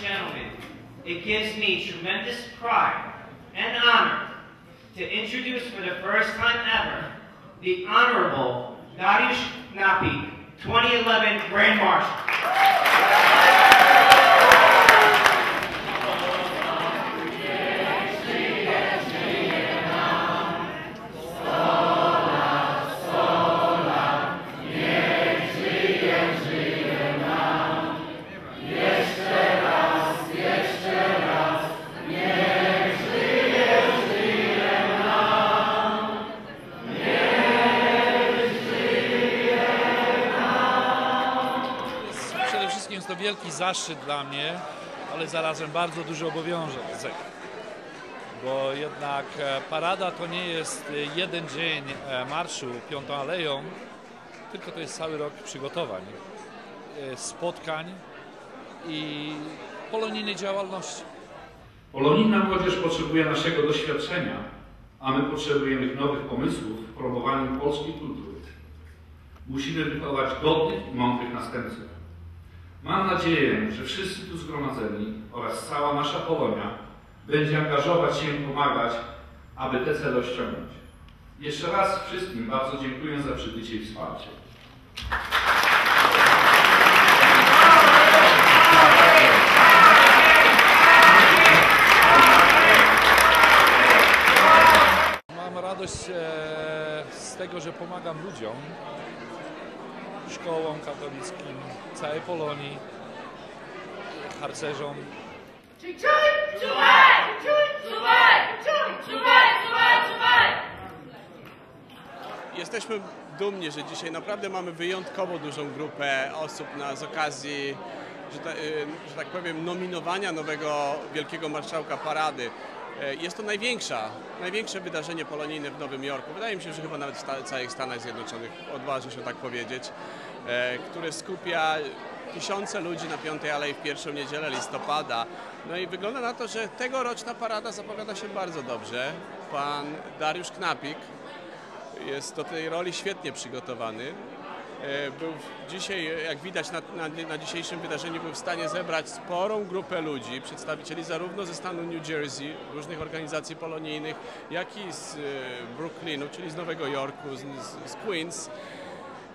gentlemen, it gives me tremendous pride and honor to introduce for the first time ever the Honorable Dariusz Knapik, 2011 Grand Marshal. Jest to wielki zaszczyt dla mnie, ale zarazem bardzo duży obowiązek. Bo jednak e, parada to nie jest e, jeden dzień e, marszu Piątą Aleją, tylko to jest cały rok przygotowań, spotkań i polonijnej działalności. Polonijna młodzież potrzebuje naszego doświadczenia, a my potrzebujemy nowych pomysłów w promowaniu polskiej kultury. Musimy wychować godnych i mądrych następców. Mam nadzieję, że wszyscy tu zgromadzeni oraz cała nasza Polonia będzie angażować się i pomagać, aby te cele osiągnąć. Jeszcze raz wszystkim bardzo dziękuję za przybycie i wsparcie. Mam radość e, z tego, że pomagam ludziom, szkołom katolickim, całej Polonii, harcerzom, Czuj, czuj, czuwaj, czuj, czuwaj, czuj, czuwaj, czuwaj, czuwaj. Jesteśmy dumni, że dzisiaj naprawdę mamy wyjątkowo dużą grupę osób na, z okazji, że, ta, y, że tak powiem, nominowania nowego Wielkiego Marszałka Parady. E, Jest to największa, największe wydarzenie polonijne w Nowym Jorku. Wydaje mi się, że chyba nawet w całych Stanach Zjednoczonych, odważę się tak powiedzieć, e, które skupia tysiące ludzi na Piątej Alei w pierwszą niedzielę listopada. No i wygląda na to, że tegoroczna parada zapowiada się bardzo dobrze. Pan Dariusz Knapik, jest do tej roli świetnie przygotowany. E, Był dzisiaj, jak widać na, na, na dzisiejszym wydarzeniu, był w stanie zebrać sporą grupę ludzi, przedstawicieli zarówno ze stanu New Jersey, różnych organizacji polonijnych, jak i z e, Brooklynu, czyli z Nowego Jorku, z, z, Queens.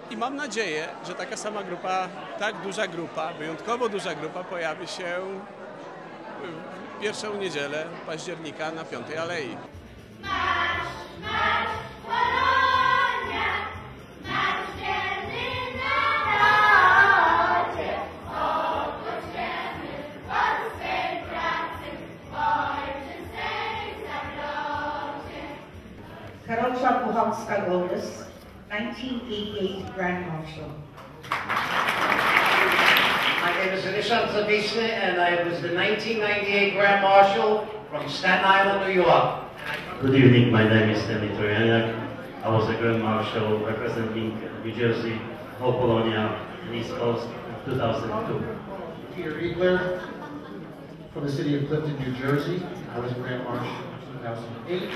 I mam nadzieję, że taka sama grupa, tak duża grupa, wyjątkowo duża grupa pojawi się w pierwszą niedzielę października na Piątej Alei. Karolcia Puchalska-Godes, 1988 Grand Marshal. My name is Nishant Zavisne, and I was the 1998 Grand Marshal from Staten Island, New York. Good evening, my name is Stanley Torianiak. I was a Grand Marshal representing New Jersey, whole Polonia, and East Coast 2002. Peter Riegler from the city of Clifton, New Jersey. I was Grand Marshal in 2008.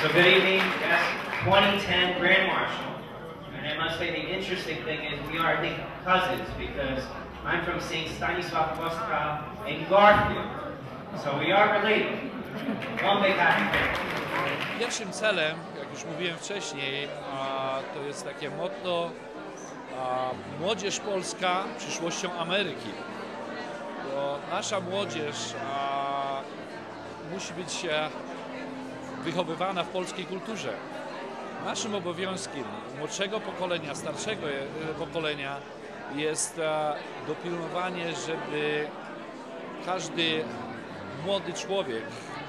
So good evening, yes, 2010 Grand Marshal. And I must say the interesting thing is we are, I think, cousins because I'm from St. Stanislav Kostka in Garfield. So we are related. One big happy. Pierwszym celem, jak już mówiłem wcześniej, to jest takie motto Młodzież Polska przyszłością Ameryki. Bo nasza młodzież musi być wychowywana w polskiej kulturze. Naszym obowiązkiem młodszego pokolenia, starszego e, pokolenia jest e, dopilnowanie, żeby każdy młody człowiek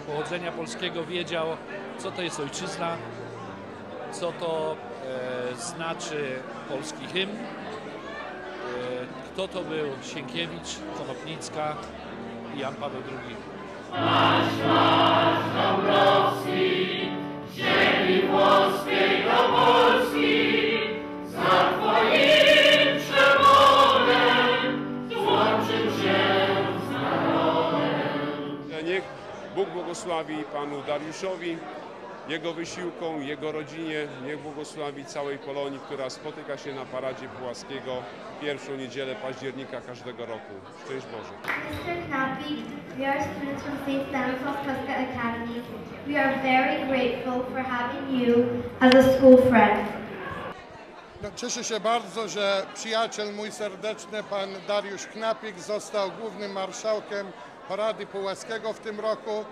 pochodzenia polskiego wiedział, co to jest ojczyzna, co to e, znaczy polski hymn, e, kto to był Sienkiewicz, Konopnicka i Jan Paweł II. Niech Bóg błogosławi panu Dariuszowi jego wysiłkom, jego rodzinie. Niech błogosławi całej Polonii, która spotyka się na paradzie Pułaskiego pierwszą niedzielę października każdego roku. Szczęść Boże. Mr. Knappi, we are students from St. Stanislaus Academy. We are very grateful for having you as a school friend. No, cieszę się bardzo, że przyjaciel mój serdeczny, pan Dariusz Knapik, został głównym marszałkiem Parady Pułaskiego w tym roku.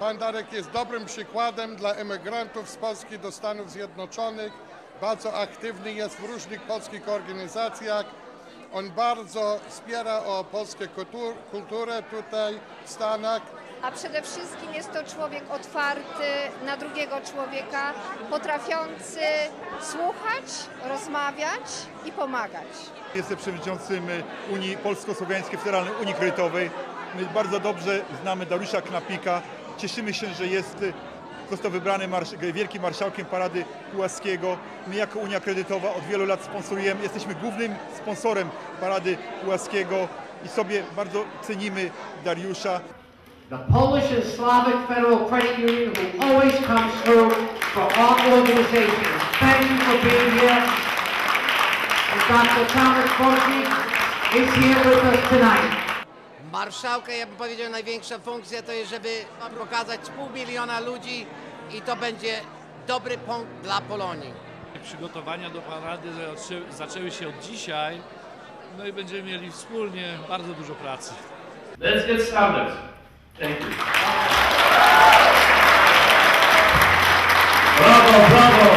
Pan Darek jest dobrym przykładem dla emigrantów z Polski do Stanów Zjednoczonych. Bardzo aktywny jest w różnych polskich organizacjach. On bardzo wspiera o polską kultur, kulturę tutaj w Stanach. a przede wszystkim jest to człowiek otwarty na drugiego człowieka, potrafiący słuchać, rozmawiać i pomagać. Jestem przewodniczącym Unii Polsko-Słowiańskiej Federalnej Unii Kredytowej. My bardzo dobrze znamy Dariusza Knapika. Cieszymy się, że jest, został wybrany marsz, wielkim marszałkiem Parady Pułaskiego. My jako Unia Kredytowa od wielu lat sponsorujemy, jesteśmy głównym sponsorem Parady Pułaskiego i sobie bardzo cenimy Dariusza. The Polish and Slavic Federal Credit Union, who always comes through for our organizations. Thank you for being here. And Dr. Thomas Fortney is here with us tonight. Marszałka, ja bym powiedział, największa funkcja to jest, żeby pokazać pół miliona ludzi i to będzie dobry punkt dla Polonii. Przygotowania do parady zaczę- zaczęły się od dzisiaj, no i będziemy mieli wspólnie bardzo dużo pracy. Let's get started. Thank you. Brawo, brawo!